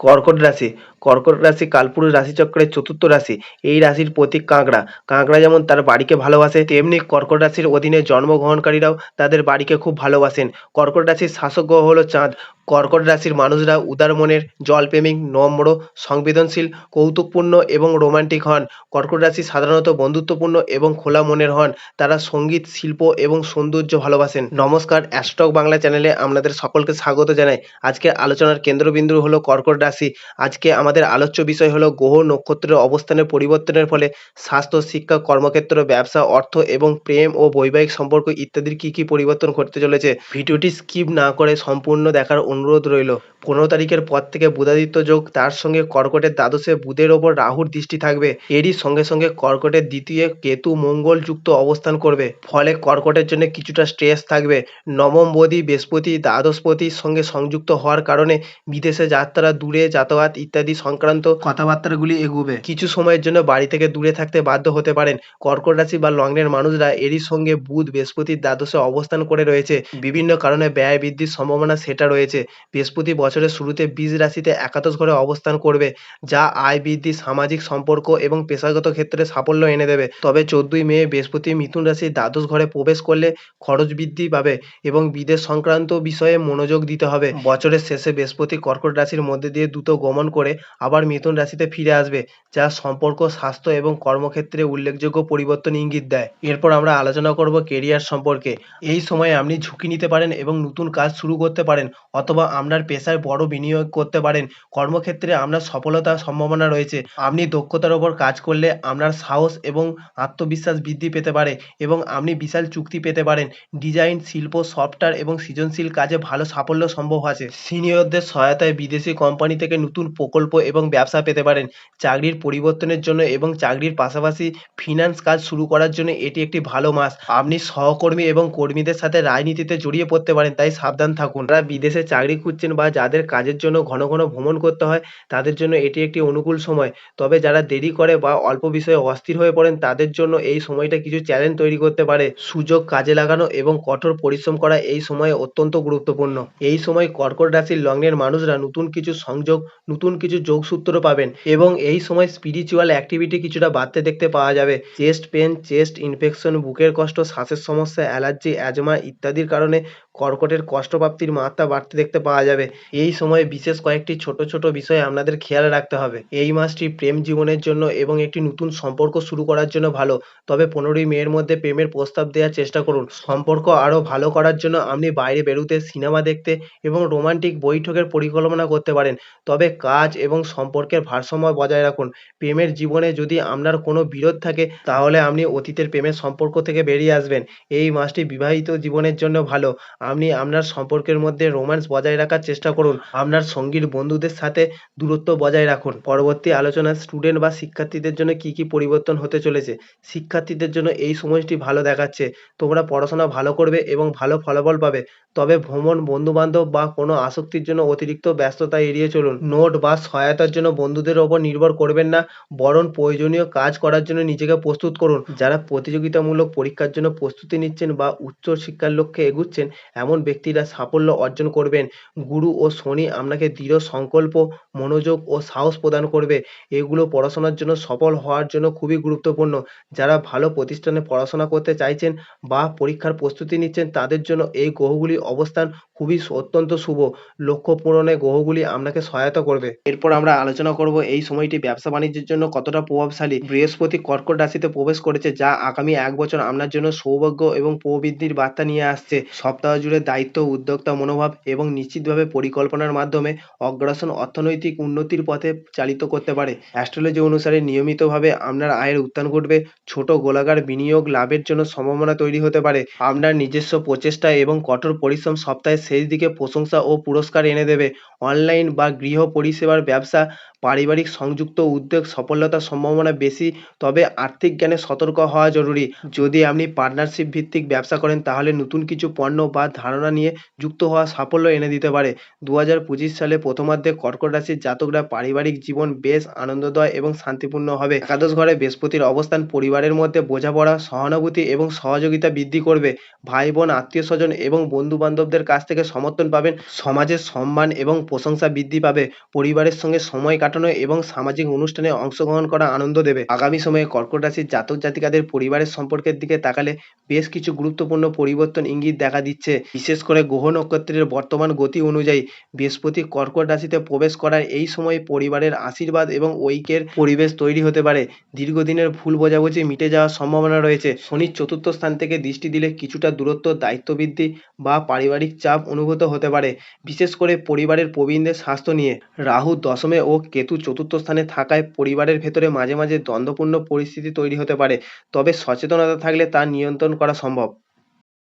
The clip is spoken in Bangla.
কর্কট রাশি। কর্কট রাশি কালপুরুষ রাশিচক্রের চতুর্থ রাশি। এই রাশির প্রতীক কাঁকড়া। কাঁকড়া যেমন তার বাড়িকে ভালোবাসে, তেমনি কর্কট রাশির অধীনে জন্মগ্রহণকারীরাও তাদের বাড়িকে খুব ভালোবাসেন। কর্কট রাশির শাসক গ্রহ হলো চাঁদ। কর্কট রাশির মানুষরা উদার মনের, জলপ্রেমিক, নম্র, সংবেদনশীল, কৌতুকপূর্ণ এবং রোমান্টিক হন। কর্কট রাশি সাধারণত বন্ধুত্বপূর্ণ এবং খোলা মনের হন। তারা সংগীত, শিল্প এবং সৌন্দর্য ভালোবাসেন। নমস্কার অ্যাস্টক বাংলা চ্যানেলে আপনাদের সকলকে স্বাগত জানাই। আজকের আলোচনার কেন্দ্রবিন্দু হলো কর্কট রাশি। আজকে আমাদের আলোচ্য বিষয় হলো গ্রহ নক্ষত্রের অবস্থানের পরিবর্তনের ফলে স্বাস্থ্য, শিক্ষা, কর্মক্ষেত্র, ব্যবসা, অর্থ এবং প্রেম ও বৈবাহিক সম্পর্ক ইত্যাদির কি কি পরিবর্তন ঘটতে চলেছে। ভিডিওটি স্কিপ না করে সম্পূর্ণ দেখার অনুরোধ রইল। পনেরো তারিখের পর থেকে বুধাদিত্য যোগ তার সঙ্গে কর্কটের দ্বাদশে বুধের ওপর রাহুর দৃষ্টি থাকবে। এরই সঙ্গে সঙ্গে কর্কটের দ্বিতীয় কেতু মঙ্গল যুক্ত অবস্থান করবে। ফলে কর্কটের জন্য কিছুটা স্ট্রেস থাকবে। নবম বোধি, বৃহস্পতি, দ্বাদশপতির সঙ্গে সংযুক্ত হওয়ার কারণে বিদেশে যাত্রা দূরে, যাতায়াত ইত্যাদি সংক্রান্ত কথাবার্তাগুলি এগুবে। কিছু সময়ের জন্য বাড়ি থেকে দূরে থাকতে বাধ্য হতে পারেন। কর্কট রাশি বা লগ্নের মানুষরা এরই সঙ্গে বুধ, বৃহস্পতির দ্বাদশে অবস্থান করে রয়েছে। বিভিন্ন কারণে ব্যয় বৃদ্ধির সম্ভাবনা সেটা রয়েছে। বৃহস্পতি বছরের শুরুতে বীজ রাশিতে একাদশ ঘরে অবস্থান করবে, যা আয় বৃদ্ধি, সামাজিক সম্পর্ক এবং পেশাগত ক্ষেত্রে সাফল্য এনে দেবে। তবে চোদ্দই মে বৃহস্পতি মিথুন রাশির দ্বাদশ ঘরে প্রবেশ করলে খরচ বৃদ্ধি পাবে এবং বিদেশ সংক্রান্ত বিষয়ে মনোযোগ দিতে হবে। বছরের শেষে বৃহস্পতি কর্কট রাশির মধ্যে দিয়ে দ্রুত গমন করে আবার মিথুন রাশিতে ফিরে আসবে, যা সম্পর্ক, স্বাস্থ্য এবং কর্মক্ষেত্রে উল্লেখযোগ্য পরিবর্তন ইঙ্গিত দেয়। এরপর আমরা আলোচনা করব কেরিয়ার সম্পর্কে। এই সময়ে আপনি ঝুঁকি নিতে পারেন এবং নতুন কাজ শুরু করতে পারেন অথবা আপনার পেশায় বড় বিনিয়োগ করতে পারেন। কর্মক্ষেত্রে আপনার সফলতার সম্ভাবনা রয়েছে। আপনি দক্ষতার ওপর কাজ করলে আপনার সাহস এবং আত্মবিশ্বাস বৃদ্ধি পেতে পারে এবং আপনি বিশাল চুক্তি পেতে পারেন। ডিজাইন, শিল্প, সফটওয়্যার এবং সৃজনশীল কাজে ভালো সাফল্য সম্ভব আছে। সিনিয়রদের সহায়তায় বিদেশি কোম্পানি থেকে নতুন প্রকল্প এবং ব্যবসা পেতে পারেন। চাকরির পরিবর্তনের জন্য এবং চাকরির পাশাপাশি ফিনান্স কাজ শুরু করার জন্য এটি একটি ভালো মাস। আপনি সহকর্মী এবং কর্মীদের সাথে রাজনীতিতে জড়িয়ে পড়তে পারেন, তাই সাবধান থাকুন। যারা বিদেশে চাকরি খুঁজছেন বা যাদের কাজের জন্য ঘন ঘন ভ্রমণ করতে হয়, তাদের জন্য এটি একটি অনুকূল সময়। তবে যারা দেরি করে বা অল্প বিষয়ে অস্থির হয়ে পড়েন, তাদের জন্য এই সময়টা কিছু চ্যালেঞ্জ তৈরি করতে পারে। সুযোগ কাজে লাগানো এবং কঠোর পরিশ্রম করা এই সময়ে অত্যন্ত গুরুত্বপূর্ণ। এই সময় কর্কট রাশির লগ্নের মানুষরা নতুন কিছু সংযোগ, নতুন কিছু যোগসূত্র পাবেন এবং এই সময় স্পিরিচুয়াল অ্যাক্টিভিটি কিছুটা বাড়তে দেখতে পাওয়া যাবে। চেস্ট পেন চেস্ট ইনফেকশন বুকের কষ্ট, শ্বাসের সমস্যা অ্যালার্জি অ্যাজমা ইত্যাদির কারণে কর্কটের কষ্টপ্রাপ্তির মাত্রা বাড়তে দেখতে পাওয়া যাবে। এই সময়ে বিশেষ কয়েকটি ছোট ছোট বিষয়ে আপনাদের খেয়াল রাখতে হবে। এই মাসটি প্রেম জীবনের জন্য এবং একটি নতুন সম্পর্ক শুরু করার জন্য ভালো। তবে পনেরোই মের মধ্যে প্রেমের প্রস্তাব দেওয়ার চেষ্টা করুন। সম্পর্ক আরও ভালো করার জন্য আপনি বাইরে বেরোতে, সিনেমা দেখতে এবং রোমান্টিক বৈঠকের পরিকল্পনা করতে পারেন। তবে কাজ এবং সম্পর্কের ভারসাম্য বজায় রাখুন। প্রেমের জীবনে যদি আপনার কোনো বিরোধ থাকে, তাহলে আপনি অতীতের প্রেমের সম্পর্ক থেকে বেরিয়ে আসবেন। এই মাসটি বিবাহিত জীবনের জন্য ভালো। আপনি আপনার সম্পর্কের মধ্যে রোম্যান্স বজায় রাখার চেষ্টা করুন। আপনার সঙ্গীর বন্ধুদের সাথে দূরত্ব বজায় রাখুন। পরবর্তী আলোচনা স্টুডেন্ট বা শিক্ষার্থীদের জন্য কি কি পরিবর্তন হতে চলেছে? শিক্ষার্থীদের জন্য এই সময়টি ভালো দেখাচ্ছে। তোমরা পড়াশোনা ভালো করবে এবং ভালো ফলাফল পাবে। তবে ভ্রমণ, বন্ধুবান্ধব বা কোনো আসক্তির জন্য অতিরিক্ত ব্যস্ততা এড়িয়ে চলুন। নোট বা সহায়তার জন্য বন্ধুদের ওপর নির্ভর করবেন না। বরং প্রয়োজনীয় কাজ করার জন্য নিজেকে প্রস্তুত করুন। যারা প্রতিযোগিতামূলক পরীক্ষার জন্য প্রস্তুতি নিচ্ছেন বা উচ্চ শিক্ষার লক্ষ্যে এগুচ্ছেন এমন ব্যক্তিরা সাফল্য অর্জন করবেন। গুরু ও শনি আপনাকে দৃঢ় সংকল্প, মনোযোগ ও সাহস প্রদান করবে। এগুলো পড়াশোনার জন্য সফল হওয়ার জন্য খুবই গুরুত্বপূর্ণ। যারা ভালো প্রতিষ্ঠানে পড়াশোনা করতে চাইছেন বা পরীক্ষার প্রস্তুতি নিচ্ছেন, তাদের জন্য এই গ্রহগুলি অবস্থান খুবই অত্যন্ত শুভ। লক্ষ্য পূরণে গ্রহগুলি আপনাকে সহায়তা করবে। এরপর আমরা আলোচনা করব এই সময়টি ব্যবসা বাণিজ্যের জন্য কতটা প্রভাবশালী। বৃহস্পতি কর্কট রাশিতে প্রবেশ করেছে, যা আগামী এক বছর আপনার জন্য সৌভাগ্য এবং প্রবৃদ্ধির বার্তা নিয়ে আসছে। সপ্তাহ জুড়ে দায়িত্ব, উদ্যোক্তা মনোভাব এবং নিশ্চিতভাবে পরিকল্পনার মাধ্যমে অগ্রাসন অর্থনৈতিক উন্নতির পথে চালিত করতে পারে। অ্যাস্ট্রোলজি অনুসারে নিয়মিতভাবে আপনার আয়ের উত্থান ঘটবে, ছোট গোলাকার বিনিয়োগ লাভের জন্য সম্ভাবনা তৈরি হতে পারে। আপনার নিজস্ব প্রচেষ্টা এবং কঠোর পরিশ্রম সপ্তাহের শেষ দিকে প্রশংসা ও পুরস্কার এনে দেবে। অনলাইন বা গৃহ পরিষেবার ব্যবসা পারিবারিক সংযুক্ত উদ্যোগ সফলতার সম্ভাবনা বেশি, তবে আর্থিক জ্ঞানে সতর্ক হওয়া জরুরি। যদি আপনি পার্টনারশিপ ভিত্তিক ব্যবসা করেন, তাহলে নতুন কিছু পণ্য বা ধারণা নিয়ে যুক্ত হওয়া সাফল্য এনে দিতে পারে। দু হাজার পঁচিশ সালে প্রথমার্ধে কর্কট রাশির জাতকরা পারিবারিক জীবন বেশ আনন্দময় এবং শান্তিপূর্ণ হবে। একাদশ ঘরে বৃহস্পতির অবস্থান পরিবারের মধ্যে বোঝাপড়া, সহানুভূতি এবং সহযোগিতা বৃদ্ধি করবে। ভাই বোন আত্মীয় স্বজন এবং বন্ধু বান্ধবদের কাছ থেকে সমর্থন পাবেন। সমাজের সম্মান এবং প্রশংসা বৃদ্ধি পাবে। পরিবারের সঙ্গে সময় কাটানো এবং সামাজিক অনুষ্ঠানে অংশগ্রহণ করা আনন্দ দেবে। আগামী সময়ে কর্কট রাশির জাতক জাতিকাদের পরিবারের সম্পর্কের দিকে তাকালে বেশ কিছু গুরুত্বপূর্ণ পরিবর্তন ইঙ্গিত দেখা দিচ্ছে। বিশেষ করে গ্রহ নক্ষত্রের বর্তমান গতি অনুযায়ী বৃহস্পতি কর্কট রাশিতে প্রবেশ করার এই সময় পরিবারের আশীর্বাদ এবং ঐক্যের পরিবেশ তৈরি হতে পারে। দীর্ঘদিনের ভুল বোঝাবুঝি মিটে যাওয়ার সম্ভাবনা রয়েছে। শনির চতুর্থ স্থান থেকে দৃষ্টি দিলে কিছুটা দূরত্ব দায়িত্ব বৃদ্ধি বা পারিবারিক চাপ অনুভূত হতে পারে। বিশেষ করে পরিবারের প্রবীণদের স্বাস্থ্য নিয়ে। রাহু দশমে ও কেতু চতুর্থ স্থানে থাকায় পরিবারের ভেতরে মাঝে মাঝে দ্বন্দ্বপূর্ণ পরিস্থিতি তৈরি হতে পারে। তবে সচেতনতা থাকলে তা নিয়ন্ত্রণ করা সম্ভব।